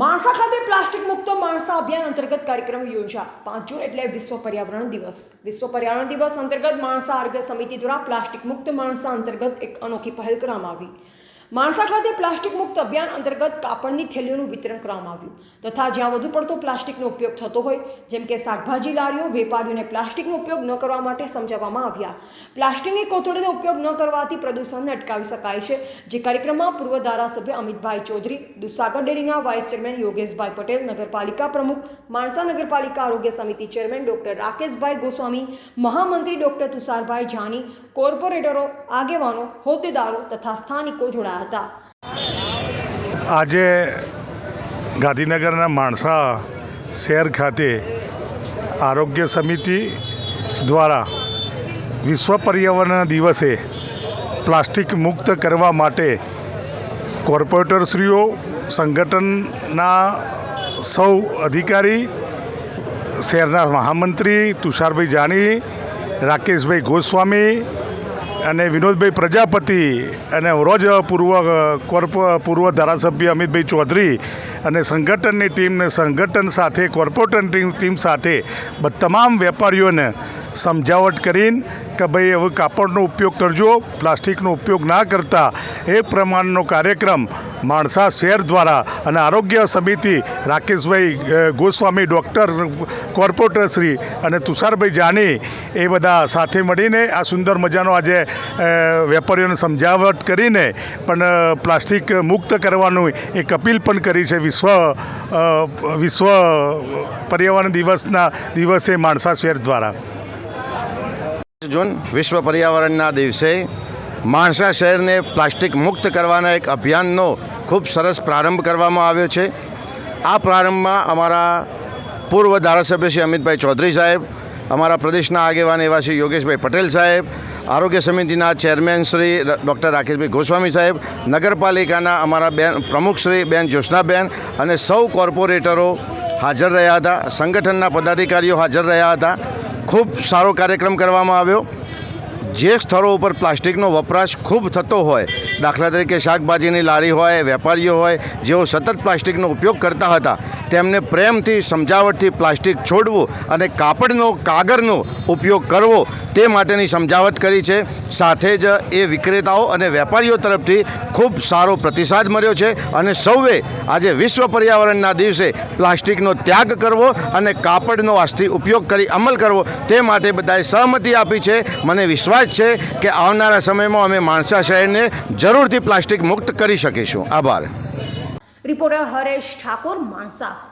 માણસા ખાતે પ્લાસ્ટિક મુક્ત માણસા અભિયાન અંતર્ગત કાર્યક્રમ યોજા પાંચ એટલે વિશ્વ પર્યાવરણ દિવસ. વિશ્વ પર્યાવરણ દિવસ અંતર્ગત માણસા આરોગ્ય સમિતિ દ્વારા પ્લાસ્ટિક મુક્ત માણસા અંતર્ગત એક અનોખી પહેલ કરવામાં આવી. માણસા ખાતે પ્લાસ્ટિક મુક્ત અભિયાન અંતર્ગત કાપડની થેલીઓનું વિતરણ કરવામાં આવ્યું. તથા જ્યાં વધુ પડતો પ્લાસ્ટિકનો ઉપયોગ થતો હોય, જેમ કે શાકભાજી લારીઓ, વેપારીઓને પ્લાસ્ટિકનો ઉપયોગ ન કરવા માટે સમજાવવામાં આવ્યા. પ્લાસ્ટિકની કોથળીનો ઉપયોગ ન કરવાથી પ્રદૂષણને અટકાવી શકાય છે. જે કાર્યક્રમમાં પૂર્વ ધારાસભ્ય અમિતભાઈ ચૌધરી દુસાગર ડેરીના વાઇસ ચેરમેન યોગેશભાઈ પટેલ, નગરપાલિકા પ્રમુખ, માણસા નગરપાલિકા આરોગ્ય સમિતિ ચેરમેન ડોક્ટર રાકેશભાઈ ગોસ્વામી, મહામંત્રી ડોક્ટર તુષારભાઈ જાની, કોર્પોરેટરો, આગેવાનો, હોદ્દેદારો તથા સ્થાનિકો જોડાયા. હતા. આજે ગાંધીનગરના માણસા શહેર ખાતે આરોગ્ય સમિતિ દ્વારા વિશ્વ પર્યાવરણ દિવસે પ્લાસ્ટિક મુક્ત કરવા માટે કોર્પોરેટરશ્રીઓ, સંગઠનના સૌ અધિકારી, શહેરના મહામંત્રી તુષારભાઈ જાની, રાકેશભાઈ ગોસ્વામી અને વિનોદભાઈ પ્રજાપતિ અને રોજ પૂર્વ કોર્પ, પૂર્વ ધારાસભ્ય અમિતભાઈ ચૌધરી અને સંગઠનની ટીમને સંગઠન સાથે કોર્પોરેટરની ટીમ સાથે તમામ વેપારીઓને સમજાવટ કરીને કે ભાઈ હવે કાપડનો ઉપયોગ કરજો, પ્લાસ્ટિકનો ઉપયોગ ના કરતા. એ પ્રમાણનો કાર્યક્રમ માણસા શહેર દ્વારા અને આરોગ્ય સમિતિ રાકેશભાઈ ગોસ્વામી, ડૉક્ટર કોર્પોરેટરશ્રી અને તુષારભાઈ જાની એ બધા સાથે મળીને આ સુંદર મજાનો આજે વેપારીઓને સમજાવટ કરીને પણ પ્લાસ્ટિક મુક્ત કરવાનું એક અપીલ પણ કરી છે વિશ્વ વિશ્વ પર્યાવરણ દિવસના દિવસે માણસા શહેર દ્વારા. જૂન, વિશ્વ પર્યાવરણના દિવસે માણસા શહેરને પ્લાસ્ટિક મુક્ત કરવાના એક અભિયાનનો ખૂબ સરસ પ્રારંભ કરવામાં આવ્યો છે. આ પ્રારંભમાં અમારા પૂર્વ ધારાસભ્ય શ્રી અમિતભાઈ ચૌધરી સાહેબ, અમારા પ્રદેશના આગેવાન એવા શ્રી યોગેશભાઈ પટેલ સાહેબ, આરોગ્ય સમિતિના ચેરમેન શ્રી ડૉક્ટર રાકેશભાઈ ગોસ્વામી સાહેબ, નગરપાલિકાના અમારા બેન, પ્રમુખ શ્રી બેન જ્યોત્સનાબેન અને સૌ કોર્પોરેટરો હાજર રહ્યા હતા, સંગઠનના પદાધિકારીઓ હાજર રહ્યા હતા. ખૂબ સારો કાર્યક્રમ કરવામાં આવ્યો. જે સ્થળો ઉપર પ્લાસ્ટિકનો વપરાશ ખૂબ થતો હોય, દાખલા તરીકે શાકભાજીની લારી હોય, વેપારીઓ હોય, જેઓ સતત પ્લાસ્ટિકનો ઉપયોગ કરતા હતા, તેમને પ્રેમથી, સમજાવટથી પ્લાસ્ટિક છોડવું અને કાપડનો, કાગળનો ઉપયોગ કરવો તે માટેની સમજાવટ કરી છે. સાથે જ એ વિક્રેતાઓ અને વેપારીઓ તરફથી ખૂબ સારો પ્રતિસાદ મળ્યો છે અને સૌએ આજે વિશ્વ પર્યાવરણના દિવસે પ્લાસ્ટિકનો ત્યાગ કરવો અને કાપડનો આજથી ઉપયોગ કરી અમલ કરવો તે માટે બધાએ સહમતિ આપી છે. મને વિશ્વાસ છે કે આવનારા સમયમાં અમે માણસા શહેરને જરૂરથી પ્લાસ્ટિક મુક્ત કરી શકીશું. આભાર. રિપોર્ટર હરેશ ઠાકોર, માણસા.